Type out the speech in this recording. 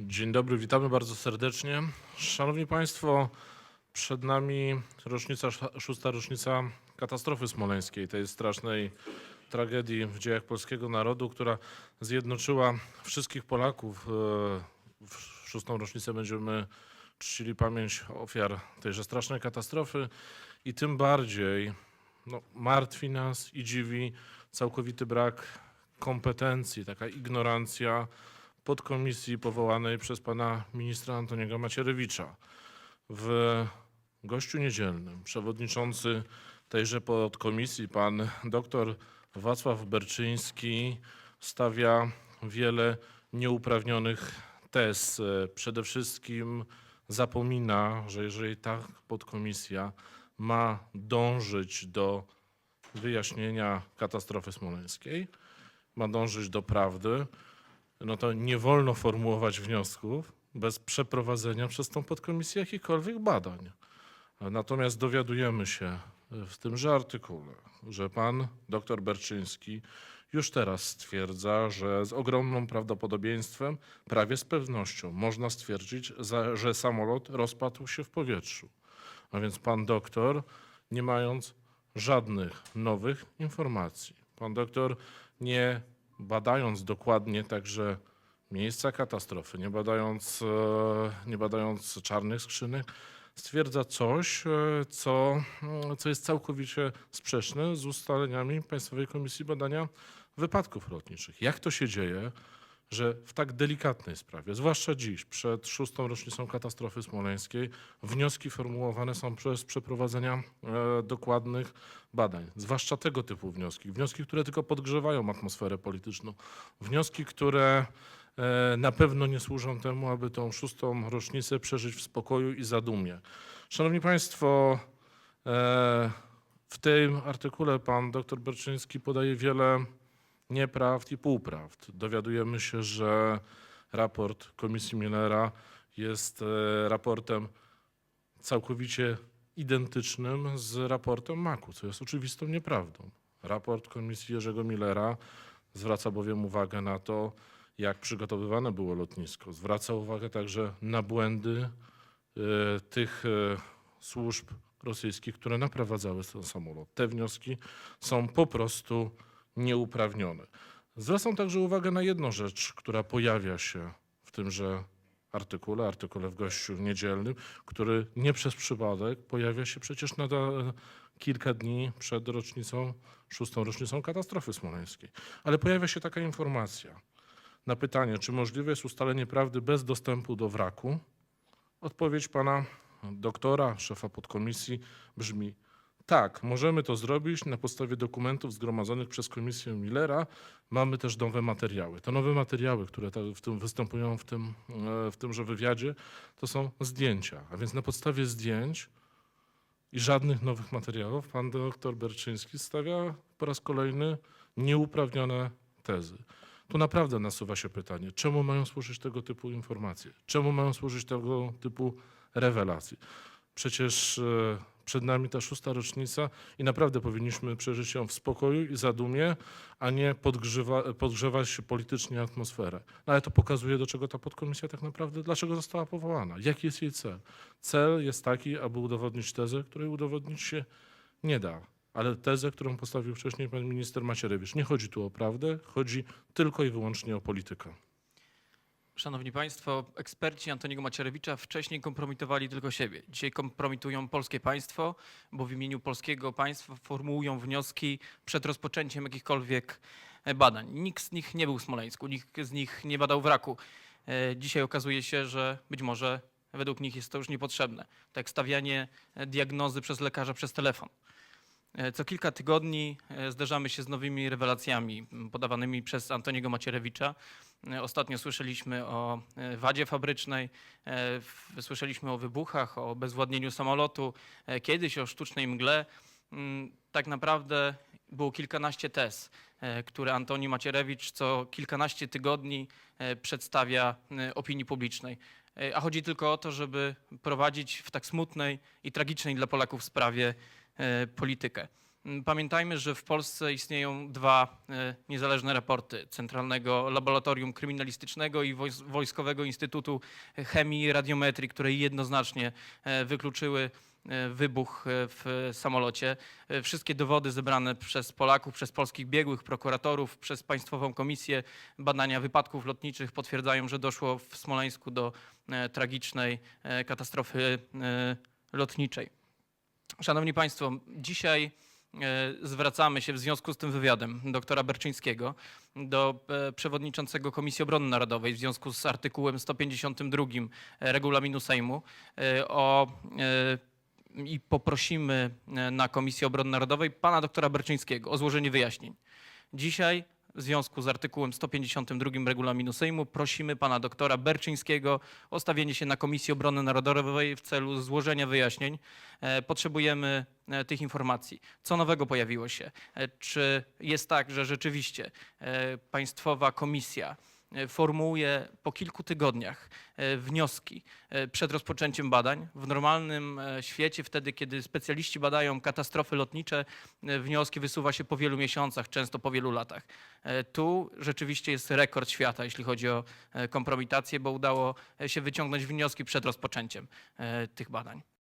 Dzień dobry, witamy bardzo serdecznie. Szanowni Państwo, przed nami rocznica, szósta rocznica katastrofy smoleńskiej, tej strasznej tragedii w dziejach polskiego narodu, która zjednoczyła wszystkich Polaków. E, W szóstą rocznicę będziemy czcili pamięć ofiar tejże strasznej katastrofy i tym bardziej no, martwi nas i dziwi całkowity brak kompetencji, taka ignorancja podkomisji powołanej przez pana ministra Antoniego Macierewicza. W gościu niedzielnym przewodniczący tejże podkomisji, pan dr Wacław Berczyński, stawia wiele nieuprawnionych tez. Przede wszystkim zapomina, że jeżeli ta podkomisja ma dążyć do wyjaśnienia katastrofy smoleńskiej, ma dążyć do prawdy, no to nie wolno formułować wniosków bez przeprowadzenia przez tą podkomisję jakichkolwiek badań. Natomiast dowiadujemy się w tymże artykule, że pan dr Berczyński już teraz stwierdza, że z ogromnym prawdopodobieństwem, prawie z pewnością, można stwierdzić, że samolot rozpadł się w powietrzu. A więc pan doktor, nie mając żadnych nowych informacji, pan doktor nie badając dokładnie także miejsca katastrofy, nie badając, e, nie badając czarnych skrzynek, stwierdza coś, e, co, mm, co jest całkowicie sprzeczne z ustaleniami Państwowej Komisji Badania Wypadków Lotniczych. Jak to się dzieje, że w tak delikatnej sprawie, zwłaszcza dziś, przed szóstą rocznicą katastrofy smoleńskiej, wnioski formułowane są przez przeprowadzenia e, dokładnych badań, zwłaszcza tego typu wnioski, wnioski, które tylko podgrzewają atmosferę polityczną, wnioski, które e, na pewno nie służą temu, aby tą szóstą rocznicę przeżyć w spokoju i zadumie. Szanowni Państwo, e, w tym artykule pan dr Berczyński podaje wiele nieprawd i półprawd. Dowiadujemy się, że raport Komisji Millera jest e, raportem całkowicie identycznym z raportem MAK-u, co jest oczywistą nieprawdą. Raport Komisji Jerzego Millera zwraca bowiem uwagę na to, jak przygotowywane było lotnisko. Zwraca uwagę także na błędy e, tych e, służb rosyjskich, które naprowadzały ten samolot. Te wnioski są po prostu nieuprawnione. Zwracam także uwagę na jedną rzecz, która pojawia się w tymże artykule, artykule w gościu niedzielnym, który nie przez przypadek pojawia się przecież na kilka dni przed rocznicą, szóstą rocznicą katastrofy smoleńskiej. Ale pojawia się taka informacja na pytanie, czy możliwe jest ustalenie prawdy bez dostępu do wraku. Odpowiedź pana doktora, szefa podkomisji brzmi tak, możemy to zrobić na podstawie dokumentów zgromadzonych przez komisję Millera. Mamy też nowe materiały. Te nowe materiały, które w tym występują w tym, e, w tymże wywiadzie, to są zdjęcia. A więc na podstawie zdjęć i żadnych nowych materiałów pan doktor Berczyński stawia po raz kolejny nieuprawnione tezy. Tu naprawdę nasuwa się pytanie, czemu mają służyć tego typu informacje? Czemu mają służyć tego typu rewelacje? Przecież e, przed nami ta szósta rocznica i naprawdę powinniśmy przeżyć ją w spokoju i zadumie, a nie podgrzewa, podgrzewać politycznie atmosferę. No ale to pokazuje, do czego ta podkomisja tak naprawdę, dlaczego została powołana, jaki jest jej cel. Cel jest taki, aby udowodnić tezę, której udowodnić się nie da. Ale tezę, którą postawił wcześniej pan minister Macierewicz. Nie chodzi tu o prawdę, chodzi tylko i wyłącznie o politykę. Szanowni Państwo, eksperci Antoniego Macierewicza wcześniej kompromitowali tylko siebie. Dzisiaj kompromitują polskie państwo, bo w imieniu polskiego państwa formułują wnioski przed rozpoczęciem jakichkolwiek e, badań. Nikt z nich nie był w Smoleńsku, nikt z nich nie badał wraku. E, Dzisiaj okazuje się, że być może według nich jest to już niepotrzebne. Tak stawianie e, diagnozy przez lekarza przez telefon. E, Co kilka tygodni e, zderzamy się z nowymi rewelacjami podawanymi przez Antoniego Macierewicza. E, Ostatnio słyszeliśmy o wadzie fabrycznej, słyszeliśmy o wybuchach, o bezwładnieniu samolotu, kiedyś o sztucznej mgle. Mm, Tak naprawdę było kilkanaście tez, które Antoni Macierewicz co kilkanaście tygodni przedstawia opinii publicznej. A chodzi tylko o to, żeby prowadzić w tak smutnej i tragicznej dla Polaków sprawie politykę. Mm, Pamiętajmy, że w Polsce istnieją dwa e, niezależne raporty Centralnego Laboratorium Kryminalistycznego i Wojs- Wojskowego Instytutu Chemii i Radiometrii, które jednoznacznie e, wykluczyły e, wybuch e, w samolocie. E, Wszystkie dowody zebrane przez Polaków, przez polskich biegłych, prokuratorów, przez Państwową Komisję Badania Wypadków Lotniczych potwierdzają, że doszło w Smoleńsku do e, tragicznej e, katastrofy e, lotniczej. Szanowni Państwo, dzisiaj e, zwracamy się w związku z tym wywiadem doktora Berczyńskiego do e, przewodniczącego Komisji Obrony Narodowej w związku z artykułem 152 regulaminu Sejmu e, o e, i poprosimy e, na Komisji Obrony Narodowej pana doktora Berczyńskiego o złożenie wyjaśnień. Dzisiaj w związku z artykułem 152 regulaminu Sejmu prosimy pana doktora Berczyńskiego o stawienie się na Komisji Obrony Narodowej w celu złożenia wyjaśnień. E, Potrzebujemy e, tych informacji. Co nowego pojawiło się? E, Czy jest tak, że rzeczywiście Państwowa Komisja formułuje po kilku tygodniach e, wnioski e, przed rozpoczęciem badań. W normalnym e, świecie, wtedy kiedy specjaliści badają katastrofy lotnicze, e, wnioski wysuwa się po wielu miesiącach, często po wielu latach. E, Tu rzeczywiście jest rekord świata, jeśli chodzi o e, kompromitację, bo udało się wyciągnąć wnioski przed rozpoczęciem e, tych badań.